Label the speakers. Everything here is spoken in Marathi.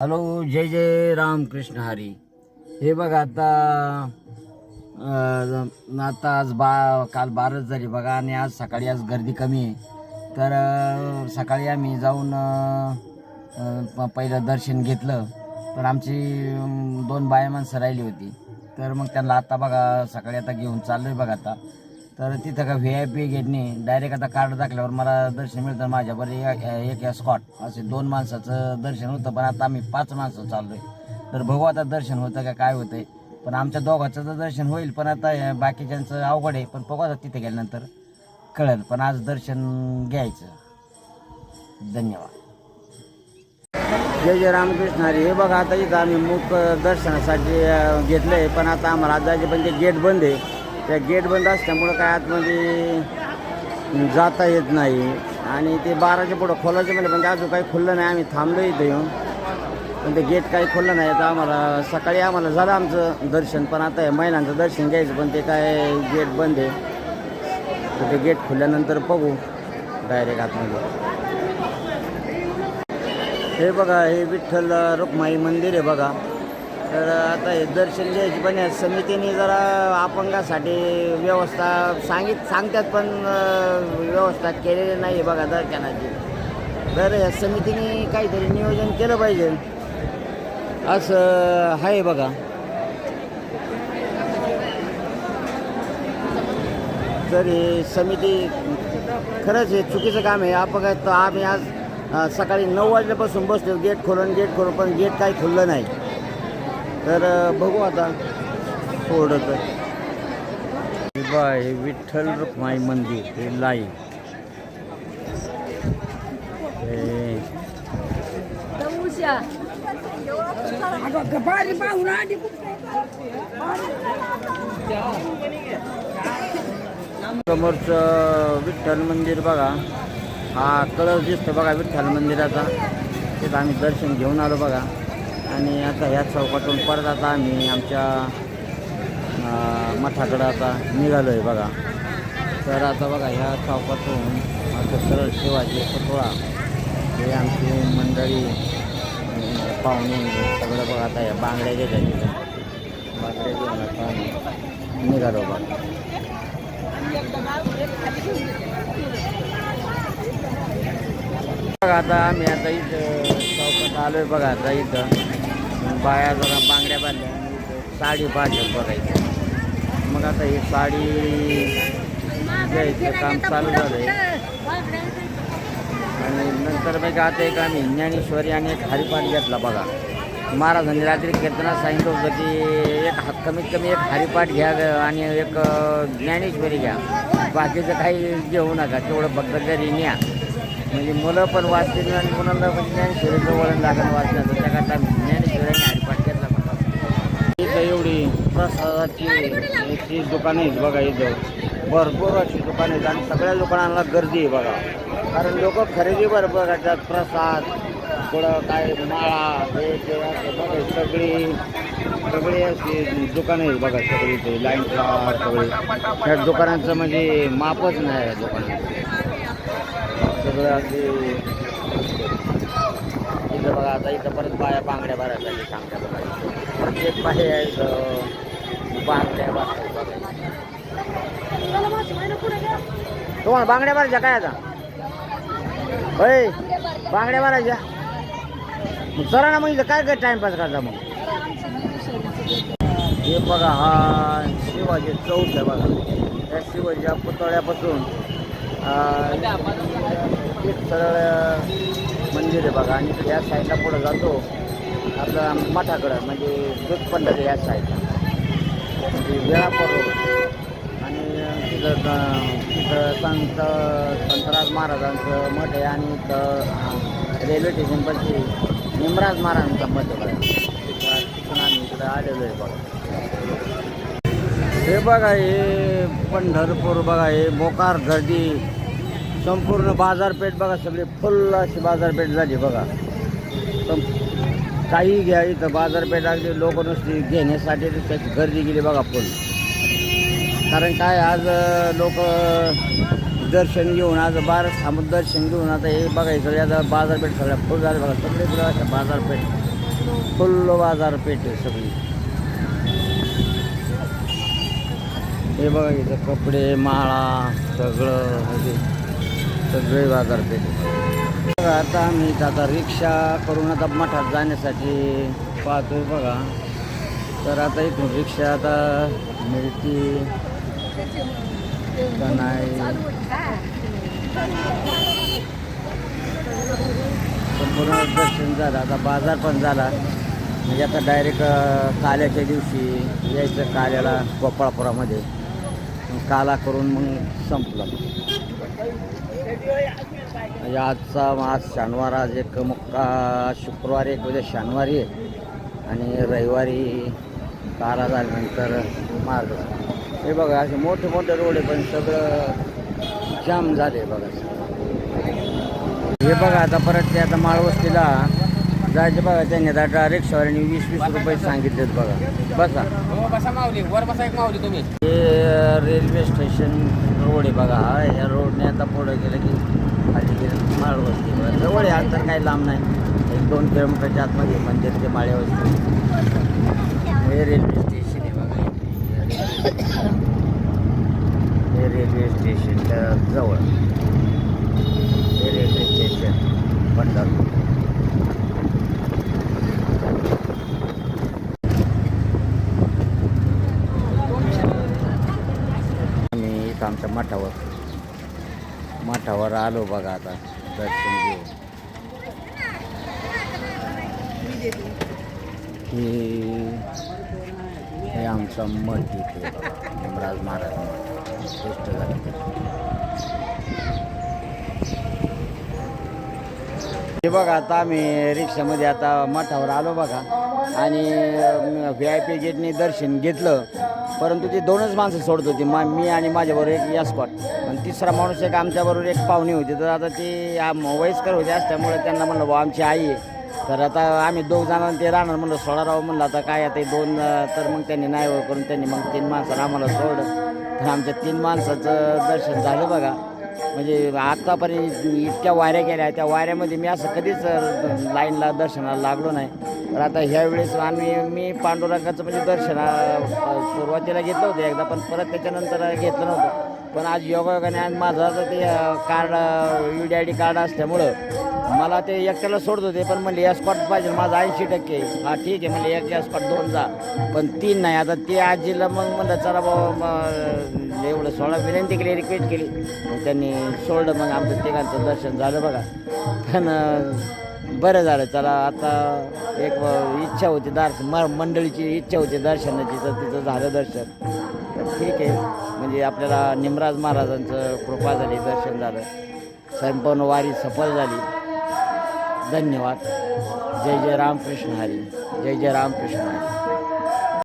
Speaker 1: हॅलो जय जय राम कृष्ण हरी. हे बघा आता आता आज बा काल बाराच झाली बघा आणि आज सकाळी आज गर्दी कमी आहे. तर सकाळी आम्ही जाऊन प- पहिलं दर्शन घेतलं. पण आमची दोन बाया माणसं राहिली होती. तर मग त्यांना आता बघा सकाळी आता घेऊन चाललो आहे बघा आता. तर तिथं का व्ही आय पी गेटने डायरेक्ट आता कार्ड दाखल्यावर मला दर्शन मिळतं माझ्यावर. एक एक स्कॉट असे दोन माणसाचं दर्शन होतं पण आता आम्ही पाच माणसं चाललोय. तर बघू आता दर्शन होतं का काय होतंय. पण आमच्या दोघांचं तर दर्शन होईल पण आता बाकीच्यांचं अवघड आहे. पण बघू आता तिथे गेल्यानंतर. कळेल पण आज दर्शन घ्यायचं. धन्यवाद. जय जय रामकृष्ण हरी. हे बघा आता इथं आम्ही मुख दर्शनासाठी घेतलं आहे पण आता आम्हाला आज जायचे पण ते गेट बंद आहे. त्या गेट बंद असल्यामुळं काय आतमध्ये जाता येत नाही. आणि ते बाराच्या पुढं खोलायचं म्हणजे पण ते अजून काही खुललं नाही. आम्ही थांबलो इथं येऊन. पण ते गेट काही खुललं नाही. तर आम्हाला सकाळी आम्हाला झालं आमचं दर्शन पण आता महिलांचं दर्शन घ्यायचं पण ते काय गेट बंद आहे. तर ते गेट खुलल्यानंतर बघू डायरेक्ट आतमध्ये. हे बघा हे विठ्ठल रुक्माई मंदिर आहे बघा. तर आता हे दर्शन घ्यायची पण या समितीने जरा अपंगासाठी व्यवस्था सांगित सांगतात पण व्यवस्था केलेली नाही बघा दर्शनाची. तर या समितीने काहीतरी नियोजन केलं पाहिजे. असं आहे बघा. तर हे समिती खरंच हे चुकीचं काम आहे. अपघात आम्ही आज सकाळी नऊ वाजल्यापासून बसलो. गेट खोलून गेट खोलून पण गेट काही खुललं नाही. तर बघू आता. थोडं तर हे बा हे विठ्ठल रुक्माई मंदिर हे लाई समोरचं विठ्ठल मंदिर बघा. हा कळस दिसतो बघा विठ्ठल मंदिराचा. तिथं आम्ही दर्शन घेऊन आलो बघा. आणि आता ह्या चौकातून परत आता आम्ही आमच्या मठाकडं आता निघालो आहे बघा. तर आता बघा ह्या चौकातून आता सरळ शिवाजी पुतळा हे आमची मंडळी पाहुणे सगळं बघा आता या बांगड्या घेत तिथं बांगड्या घेऊन आता आम्ही निघालो बघा. बघा आता आम्ही आता इथं चौकात आलो आहे बघा आता इथं. बाया जरा बांगड्या बांधल्या साडी पाहिजे बघायचं. मग आता ही साडी घ्यायचं काम चालू झालंय. आणि नंतर मग आता एक आम्ही ज्ञानेश्वरी आणि एक हरिपाठ घेतला बघा. महाराजांनी रात्री कीर्तनात सांगितलं होतं की एक कमीत कमी एक हरिपाठ घ्या आणि एक ज्ञानेश्वरी घ्या. बाकीचं काही घेऊ नका तेवढं फक्त घरी न्या. म्हणजे मुलं पण वाचतील आणि मुलांना पण ज्ञानेश्वरीचं वळण लागेल वाचण्याचं. त्याकरता ज्ञानेश्वरी इथं एवढी प्रसादाची याची दुकानं आहेत बघा इथं. भरपूर अशी दुकानं आहेत आणि सगळ्या दुकानांना गर्दी आहे बघा. कारण लोक खरेदी भरपूर करतात प्रसाद थोडं काय माळा हे ते असं बघा सगळी सगळी अशी दुकानं आहेत बघा सगळी ते लाईन सगळी. त्या दुकानांचं म्हणजे मापच नाही या दुकानाचं. सगळं असे इथं बघा आता इथं परत बाया बांगड्या भरायसाठी सांगतात बघा प्रत्येक आहे इथं बांगड्या भरतात बघा तुम्हाला बांगड्या भरायच्या काय आता? होय बांगड्या भरायच्या. मग चला ना मग इथं काय काय टाइमपास करता मग? हे बघा हा शिवाजी चौक आहे बघा. त्या शिवाजीच्या पुतळ्यापासून एक सरळ मंदिर आहे बघा. आणि या साईडला पुढं जातो. आपलं मठाकडं म्हणजे दूध या साईडला. म्हणजे वेळापूर रोड. आणि तिथं तिथं संत संतराज महाराजांचं मठ आहे. आणि इथं रेल्वे स्टेशनपाशी निमराज महाराजांचा मठ आहे बघा. तिथं तिथून आम्ही इकडं आलेलो आहे बघा. हे बघा हे पंढरपूर बघा हे मोकार गर्दी संपूर्ण बाजारपेठ बघा सगळी फुल अशी बाजारपेठ झाली बघा. काही घ्या इथं बाजारपेठ अगदी लोक नुसती घेण्यासाठी त्याची गर्दी गेली बघा फुल कारण काय आज लोक दर्शन घेऊन आज बार थांबून दर्शन घेऊन आता हे बघायचं आता बाजारपेठ सगळ्या फुल झाले बघा. सगळे अशा बाजारपेठ. फुल बाजारपेठ आहे सगळी. हे बघा इथं कपडे माळा सगळं सगळे बाजारपेठ करते आता आम्ही इथं आता रिक्षा करून आता मठात जाण्यासाठी पाहतोय बघा. तर आता इथून रिक्षा आता मिळती. का नाही? संपूर्ण दर्शन झालं. आता बाजार पण झाला. म्हणजे आता डायरेक्ट काल्याच्या दिवशी यायचं काल्याला गोपाळपुरामध्ये. काला करून मग संपलं. म्हणजे आजचा आज शनिवार आज एक मुक्का शुक्रवारी एक उद्या शनिवारी आहे. आणि रविवारी बारा झाल्यानंतर मार्ग हे बघा असे मोठे मोठे रोड आहे पण सगळं जाम झाले बघा. हे बघा आता परत ते आता माळवस्तीला जायचं बघा त्यांनी आता रिक्षावाल्याने वीस वीस रुपये सांगितलेत बघा. बसा.
Speaker 2: हो बसा माऊली. वर बसा एक माऊली तुम्ही.
Speaker 1: हे रेल्वे स्टेशन रोड आहे बघा. हा या रोडने आता पुढे गेलं की खाली गेलं माळवस्ती. बघा. जवळ आहे अंतर काही लांब नाही. एक दोन किलोमीटरच्या आतमध्ये मंदिर ते माळ्यावस्ती हे रेल्वे स्टेशन आहे बघा. हे रेल्वे स्टेशनच्या जवळ. हे रेल्वे स्टेशन पंढरपूर आम्ही इथं आमच्या मठावर. मठावर आलो बघा आता. दर्शन घेऊ हे आमचा मठ इथे. यमराज महाराज मठ. श्रेष्ठ झालं हे बघा आता आम्ही रिक्षामध्ये आता मठावर आलो बघा. आणि व्ही आय पी गेटने दर्शन घेतलं. परंतु ती दोनच माणसं सोडत होती. मा मी आणि माझ्याबरोबर एक यास्कॉट आणि तिसरा माणूस एक आमच्याबरोबर एक पाहुणे होती. तर आता ती आम- वयस्कर होते असल्यामुळे त्यांना म्हणलं बा आमची आई आहे. तर आता आम्ही दोघ जणांना ते राहणार म्हणलं सोळा राव. म्हणलं आता काय आता हे दोन तर मग त्यांनी नाही करून त्यांनी मग तीन माणसाला आम्हाला सोडलं. तर आमच्या तीन माणसाचं दर्शन झालं बघा. म्हणजे आत्तापर्यंत इतक्या वाऱ्या गेल्या त्या वाऱ्यामध्ये मी असं कधीच लाईनला दर्शनाला लागलो नाही. तर आता ह्यावेळेस आम्ही मी पांडुरंगाचं म्हणजे दर्शना सुरुवातीला घेतलं होतं एकदा पण परत त्याच्यानंतर घेतलं नव्हतं. पण आज योगायोगाने आज माझं आता ते card U D I D card असल्यामुळं मला ते एकट्याला सोडत होते पण म्हणले या स्पॉट पाहिजे माझं ऐंशी टक्के हा ठीक आहे म्हणले एक या स्पॉट दोन जा. पण तीन नाही आता ते आजीला मग म्हणलं चला बाबा मग एवढं सोळा विनंती केली रिक्वेस्ट केली. मग त्यांनी सोडलं मग आमचं तिघांचं दर्शन झालं बघा. पण बरं झालं चला आता एक इच्छा होती दर्शन म मंडळीची इच्छा होती दर्शनाची तर तिचं झालं दर्शन. तर ठीक आहे म्हणजे आपल्याला निमराज महाराजांचं कृपा झाली दर्शन झालं. संपूर्ण वारी सफल झाली. धन्यवाद. जय जय रामकृष्ण हरी. जय जय रामकृष्ण हरी.